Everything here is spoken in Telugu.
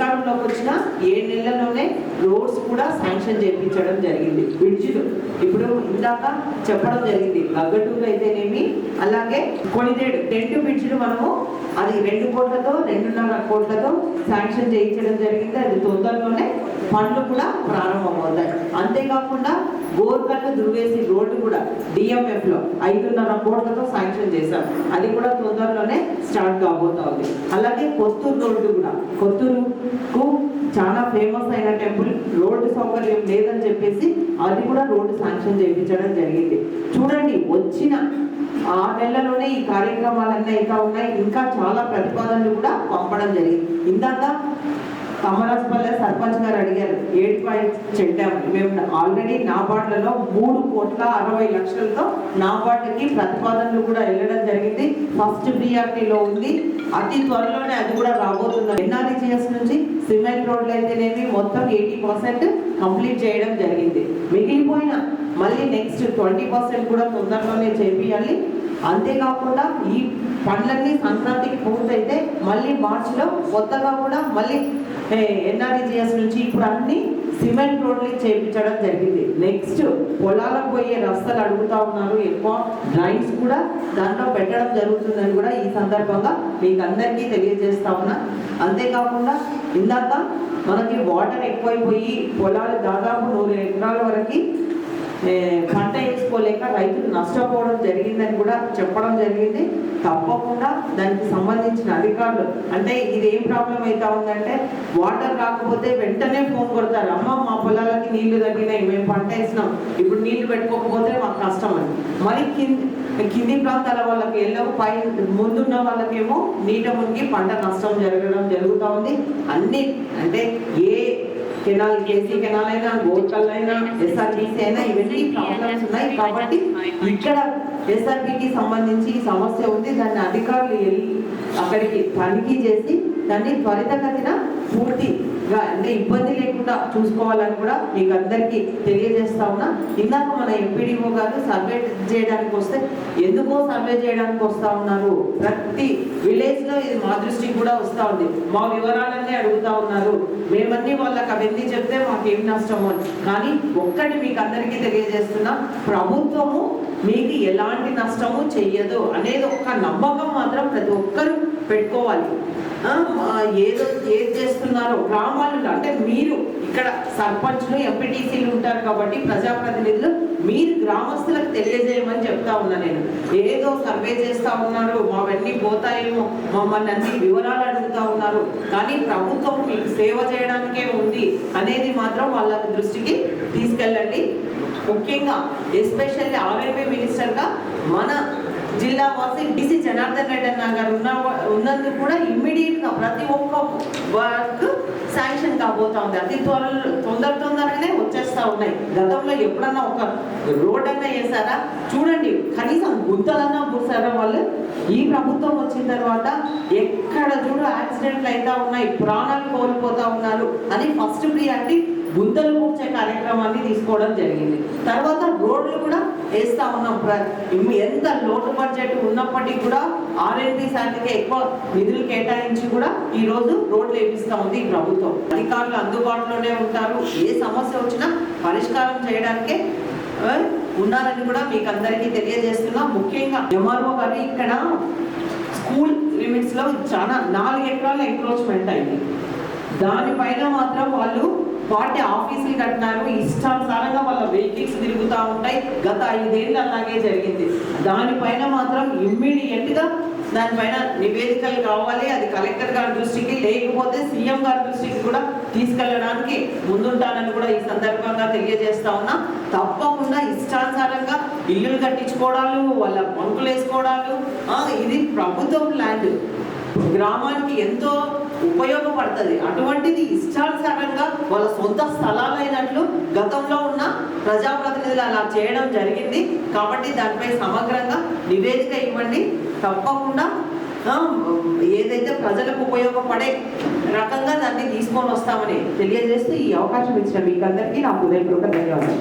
అధికారంలోకి వచ్చిన ఏడు నెలల్లోనే రోడ్స్ కూడా శాంక్షన్ చేయించడం జరిగింది. బ్రిడ్జ్లు ఇప్పుడు ఇందాక చెప్పడం జరిగింది. గగ్గటూరు అయితేనేమి? అలాగే కొనిదేడు. రెండు బ్రిడ్జ్లు మనము అది రెండు కోట్లతో రెండున్నర కోట్లతో శాంక్షన్ చేయించడం జరిగింది. అది తొందరలోనే పనులు కూడా ప్రారంభమవుతాయి. అంతేకాకుండా గోర్కల్లు దుర్వేసి రోడ్డు కూడా డిఎంఎఫ్లో ఐదున్నర కోట్లతో శాంక్షన్ చేశారు అది కూడా తొందరలోనే స్టార్ట్ కాబోతా ఉంది. అలాగే కొత్తూరు రోడ్డు కూడా. కొత్తూరుకు చాలా ఫేమస్ అయిన టెంపుల్. రోడ్డు సౌకర్యం లేదని చెప్పేసి అది కూడా రోడ్డు శాంక్షన్ చేయించడం జరిగింది. చూడండి వచ్చిన ఆ నెలలోనే ఈ కార్యక్రమాలన్నీ ఇంకా ఉన్నాయి. ఇంకా చాలా ప్రతిపాదనలు కూడా పంపడం జరిగింది. ఇందాక కమరాజపల్లె సర్పంచ్ గారు అడిగారు ఏడు పాయింట్ చెడ్డామని మేము ఆల్రెడీ నాబార్డులలో మూడు కోట్ల అరవై లక్షలతో నాబార్డుకి ప్రతిపాదనలు కూడా వెళ్ళడం జరిగింది. ఫస్ట్ ప్రియారిటీలో ఉంది. అతి త్వరలోనే అది కూడా రాబోతుంది. ఎన్ఆర్ఈజిఎస్ నుంచి సిమెంట్ రోడ్లు అయితేనేమి మొత్తం ఎయిటీ పర్సెంట్ కంప్లీట్ చేయడం జరిగింది. మిగిలిపోయిన మళ్ళీ నెక్స్ట్ ట్వంటీ పర్సెంట్ కూడా తొందరలోనే చేపియాలి. అంతేకాకుండా ఈ పనులన్నీ సంక్రాంతికి పూర్తయితే మళ్ళీ మార్చిలో కొత్తగా కూడా మళ్ళీ ఎన్ఆర్ఈజిఎస్ నుంచి ఇప్పుడు అన్ని సిమెంట్ రోడ్లు చేయించడం జరిగింది. నెక్స్ట్ పొలాలకు పోయే రస్తలు అడుగుతా ఉన్నారు. ఎక్కువ డ్రైన్స్ కూడా దాంట్లో పెట్టడం జరుగుతుందని కూడా ఈ సందర్భంగా మీకు అందరికీ తెలియజేస్తా ఉన్నా. అంతేకాకుండా ఇందాక మనకి వాటర్ ఎక్కువైపోయి పొలాలు దాదాపు నూరు ఎకరాల వరకు పంట వేసుకోలేక రైతులు నష్టపోవడం జరిగిందని కూడా చెప్పడం జరిగింది. తప్పకుండా దానికి సంబంధించిన అధికారులు అంటే ఇది ఏం ప్రాబ్లం అవుతా ఉందంటే వాటర్ రాకపోతే వెంటనే ఫోన్ కొడతారు. అమ్మ మా పొలాలకి నీళ్ళు తగ్గినాయి మేము పంట వేసినాం. ఇప్పుడు నీళ్ళు పెట్టుకోకపోతే మాకు కష్టం అని. మరి కింది కింది ప్రాంతాల వాళ్ళకి ఎల్లో పై ముందున్న వాళ్ళకేమో నీట మునిగి పంట నష్టం జరగడం జరుగుతూ ఉంది. అన్ని అంటే ఏ కెనాల్ కేసీ కెనాల్ అయినా గోర్కల్ అయినా ఎస్ఆర్బీసీ అయినా ఇవన్నీ ప్రాబ్లమ్స్ ఉన్నాయి కాబట్టి ఇక్కడ ఎస్ఆర్బికి సంబంధించి సమస్య ఉంది. దాన్ని అధికారులు వెళ్ళి అక్కడికి తనిఖీ చేసి దాన్ని త్వరితగతిన పూర్తి అంటే ఇబ్బంది లేకుండా చూసుకోవాలని కూడా మీకు అందరికీ తెలియజేస్తా ఉన్నా. ఇందాక మన ఎంపీడీఓ గారు సర్వే చేయడానికి వస్తే ఎందుకో సర్వే చేయడానికి వస్తా ఉన్నారు. ప్రతి విలేజ్లో ఇది మా దృష్టికి కూడా వస్తా ఉంది. మా వివరాలన్నీ అడుగుతా ఉన్నారు. మేమన్నీ వాళ్ళకి అవన్నీ చెప్తే మాకేం నష్టం అని. కానీ ఒక్కటి మీకు అందరికీ తెలియజేస్తున్నా ప్రభుత్వము మీకు ఎలాంటి నష్టము చెయ్యదు అనేది ఒక్క నమ్మకం మాత్రం ప్రతి ఒక్కరూ పెట్టుకోవాలి. ఏదో ఏది చేస్తున్నారో గ్రామాలలో అంటే మీరు ఇక్కడ సర్పంచ్లు ఎంపీటీసీలు ఉంటారు కాబట్టి ప్రజాప్రతినిధులు మీరు గ్రామస్తులకు తెలియజేయమని చెప్తా ఉన్నా నేను. ఏదో సర్వే చేస్తా ఉన్నారు మావన్నీ పోతాయేమో మమ్మల్ని అన్ని వివరాలు అడుగుతా ఉన్నారు. కానీ ప్రభుత్వం మీకు సేవ చేయడానికే ఉంది అనేది మాత్రం వాళ్ళ దృష్టికి తీసుకెళ్ళండి. ముఖ్యంగా ఎస్పెషల్లీ ఆర్ఎంపీ మినిస్టర్గా మన జిల్లా వాసి డిసి జనార్దన్ రెడ్డి అన్న గారు ఉన్న ఉన్నందుకు కూడా ఇమ్మీడియట్గా ప్రతి ఒక్క వర్క్ శాంక్షన్ కాబోతా ఉంది. అతి త్వరలో తొందర తొందరగానే వచ్చేస్తూ ఉన్నాయి. గతంలో ఎప్పుడన్నా ఒక రోడ్ అన్నా వేసారా చూడండి కనీసం గుంతలన్నా పూసారా వాళ్ళు? ఈ ప్రభుత్వం వచ్చిన తర్వాత ఎక్కడ చూడు యాక్సిడెంట్లు అవుతా ఉన్నాయి ప్రాణాలు కోల్పోతా ఉన్నారు అని ఫస్ట్ ప్రియారిటీ గుంతలు పూడ్చే కార్యక్రమాన్ని తీసుకోవడం జరిగింది. తర్వాత రోడ్లు కూడా వేస్తా ఉన్నాం ఎంత లోటు బడ్జెట్ ఉన్నప్పటికీ కూడా ఆర్ఎన్బి శాఖకి ఎక్కువ నిధులు కేటాయించి కూడా ఈ రోజు రోడ్లు వేపిస్తా ఉంది ఈ ప్రభుత్వం. అధికారులు అందుబాటులోనే ఉంటారు. ఏ సమస్య వచ్చినా పరిష్కారం చేయడానికే ఉన్నారని కూడా మీకు అందరికీ తెలియజేస్తున్నా. ముఖ్యంగా ఎంఆర్ఓ గారు ఇక్కడ స్కూల్ లిమిట్స్లో చాలా నాలుగు ఎకరాల ఎంక్రోచ్మెంట్ అయింది. దానిపైన మాత్రం వాళ్ళు పార్టీ ఆఫీసులు కట్టినారు. ఇష్టానుసారంగా వాళ్ళ వెహికల్స్ తిరుగుతూ ఉంటాయి. గత ఐదేళ్ళు అలాగే జరిగింది. దానిపైన మాత్రం ఇమ్మీడియట్గా దానిపైన నివేదికలు కావాలి. అది కలెక్టర్ గారి దృష్టికి లేకపోతే సీఎం గారి దృష్టికి కూడా తీసుకెళ్ళడానికి ముందుంటానని కూడా ఈ సందర్భంగా తెలియజేస్తా ఉన్నా. తప్పకుండా ఇష్టానుసారంగా ఇల్లులు కట్టించుకోవడాలు వాళ్ళ బంకులు వేసుకోవడాలు ఇది ప్రభుత్వం ల్యాండ్ గ్రామానికి ఎంతో ఉపయోగపడుతుంది. అటువంటిది ఇష్టానుసారంగా వాళ్ళ సొంత స్థలాలైనట్లు గతంలో ఉన్న ప్రజాప్రతినిధులు అలా చేయడం జరిగింది. కాబట్టి దానిపై సమగ్రంగా నివేదిక ఇవ్వండి. తప్పకుండా ఏదైతే ప్రజలకు ఉపయోగపడే రకంగా దాన్ని తీసుకొని వస్తామని తెలియజేస్తూ ఈ అవకాశం ఇచ్చిన మీకు అందరికీ నా హృదయపూర్వక ధన్యవాదాలు.